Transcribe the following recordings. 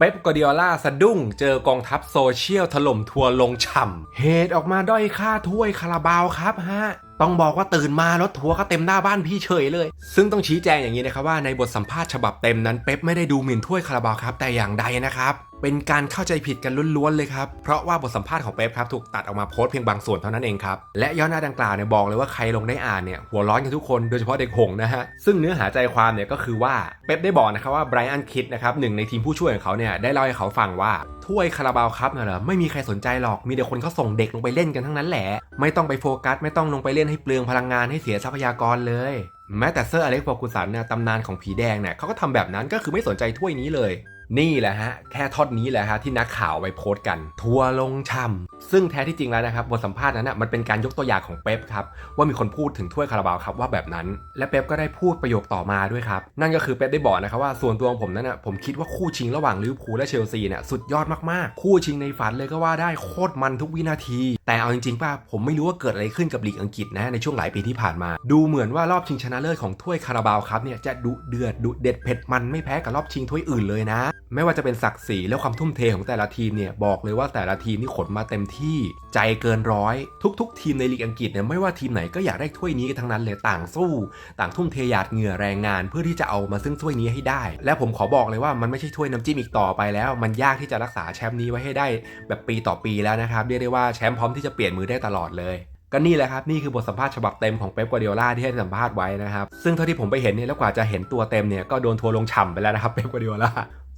เป๊ปกอดิโอลาสะดุ้งเจอกองทัพโซเชียลถล่มทัวร์ลงฉ่ำเหตุออกมาด้อยค่าถ้วยคาราบาวครับฮะ ต้องบอกว่าตื่นมารถทัวร์ก็เต็มหน้าบ้านพี่เฉยเลย ซึ่งต้องชี้แจงอย่างนี้นะครับว่าในบทสัมภาษณ์ฉบับเต็มนั้นเป๊ปไม่ได้ดูหมิ่นถ้วยคาราบาวครับแต่อย่างใดนะครับ เป็นการเข้าใจผิดกันล้วนๆเลยครับ เพราะว่าบทสัมภาษณ์ของเป๊ปครับถูกตัดออกมาโพสต์เพียงบางส่วนเท่านั้นเองครับ และย้อนหน้าดังกล่าวเนี่ยบอกเลยว่าใครลงได้อ่านเนี่ยหัวร้อนกันทุกคนโดยเฉพาะเด็กหงนะฮะซึ่งเนื้อหาใจความเนี่ยก็คือว่าเป๊ปได้บอกนะครับว่าไบรอันคิดนะครับหนึ่งในทีมผู้ช่วยของเขาเนี่ยได้เล่าให้เขาฟังว่าถ้วยคาราบาวครับน่ะเหรอไม่มีใครสนใจหรอกมีแต่คนเขาส่งเด็กลงไปเล่นกันทั้งนั้นแหละไม่ต้องไปโฟกัสไม่ต้องลงไปเล่นให้เปลืองพลังงานให้เสียทรัพยากรเลย แม้แต่เซอร์อเล็กซ์ฟอร์กูสันเนี่ยตำนานของผีแดงเนี่ยเขาก็ทำแบบนั้นก็คือไม่สนใจถ้วยนี้เลย นี่แหละฮะแค่ทอดนี้แหละฮะที่นักข่าวไปโพสต์กัน ทัวร์ลงช่ำซึ่งแท้ที่จริงแล้วนะครับบทสัมภาษณ์นั้นนะมันเป็นการยกตัวอย่างของเป๊ปครับว่ามีคนพูดถึงถ้วยคาราบาวครับว่าแบบนั้น และเป๊ปก็ได้พูดประโยคต่อมาด้วยครับนั่นก็คือเป๊ปได้บอกนะครับว่าส่วนตัวของผมนั้นนะผมคิดว่าคู่ชิงระหว่างลิเวอร์พูลและเชลซีเนี่ยสุดยอดมากๆ คู่ชิงในฝันเลยก็ว่าได้โคตรมันทุกวินาที แต่เอาจริงๆป่ะผมไม่รู้ว่าเกิดอะไรขึ้นกับลีกอังกฤษนะในช่วงหลายปีที่ผ่านมา ดูเหมือนว่ารอบชิงชนะเลิศของถ้วยคาราบาวครับเนี่ยจะดุเดือดดุเด็ดเผ็ดมันไม่แพ้กับรอบชิงถ้วยอื่นเลยนะ ไม่ว่าจะเป็นศักดิ์ศรีและความทุ่มเทของแต่ละทีมเนี่ยบอกเลยว่าแต่ละทีมนี่ขนมาเต็มที่ใจเกินร้อย ทุก ๆ ทีมในลีกอังกฤษเนี่ยไม่ว่าทีมไหนก็อยากได้ถ้วยนี้กันทั้งนั้นเลยต่างสู้ ต่างทุ่มเทหยาดเหงื่อแรงงาน เพื่อที่จะเอามาซึ่งถ้วยนี้ให้ได้ และผมขอบอกเลยว่ามันไม่ใช่ถ้วยน้ำจิ้มอีกต่อไปแล้ว มันยากที่จะรักษาแชมป์นี้ไว้ให้ได้ แบบปีต่อปีแล้วนะครับเรียกได้ว่าแชมป์พร้อมที่จะเปลี่ยนมือได้ตลอดเลย ก็นี่แหละครับ นี่คือบทสัมภาษณ์ฉบับเต็มของเป๊ปกัวเดียล่าที่ให้สัมภาษณ์ไว้นะครับ ซึ่งเท่าที่ผมไปเห็นเนี่ยแล้วกว่าจะเห็นตัวเต็มเนี่ยก็โดนทัวร์ลงฉ่ำไปแล้วนะครับเป๊ปกัวเดียล่า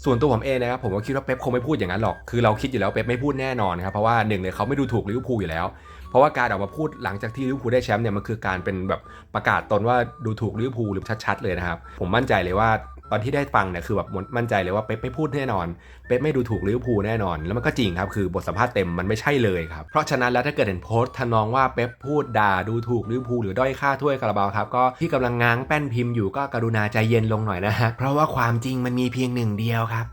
ส่วนตัวผมเองนะครับผมก็คิดว่าเป๊ปคงไม่พูดอย่างนั้นหรอก คือเราคิดอยู่แล้วเป๊ปไม่พูดแน่นอนนะครับเพราะว่าหนึ่งเนี่ยเขาไม่ดูถูกลิเวอร์พูลอยู่แล้ว เพราะว่าการออกมาพูดหลังจากที่ลิเวอร์พูลได้แชมป์เนี่ยมันคือการเป็นแบบประกาศตนว่าดูถูกลิเวอร์พูลหรือชัดๆเลยนะครับผมมั่นใจเลยว่า ตอนที่ได้ฟังเนี่ยคือแบบมั่นใจเลยว่าเป๊ปไม่พูดแน่นอน เป๊ปไม่ดูถูกลิเวอร์พูลแน่นอน แล้วมันก็จริงครับ คือบทสัมภาษณ์เต็มมันไม่ใช่เลยครับ เพราะฉะนั้นแล้วถ้าเกิดเห็นโพสต์ทนองว่าเป๊ปพูดด่าดูถูกลิเวอร์พูลหรือด้อยค่าถ้วยคาราบาวครับ ก็ที่กำลังง้างแป้นพิมพ์อยู่ก็กรุณาใจเย็นลงหน่อยนะฮะ เพราะว่าความจริงมันมีเพียงหนึ่งเดียวครับ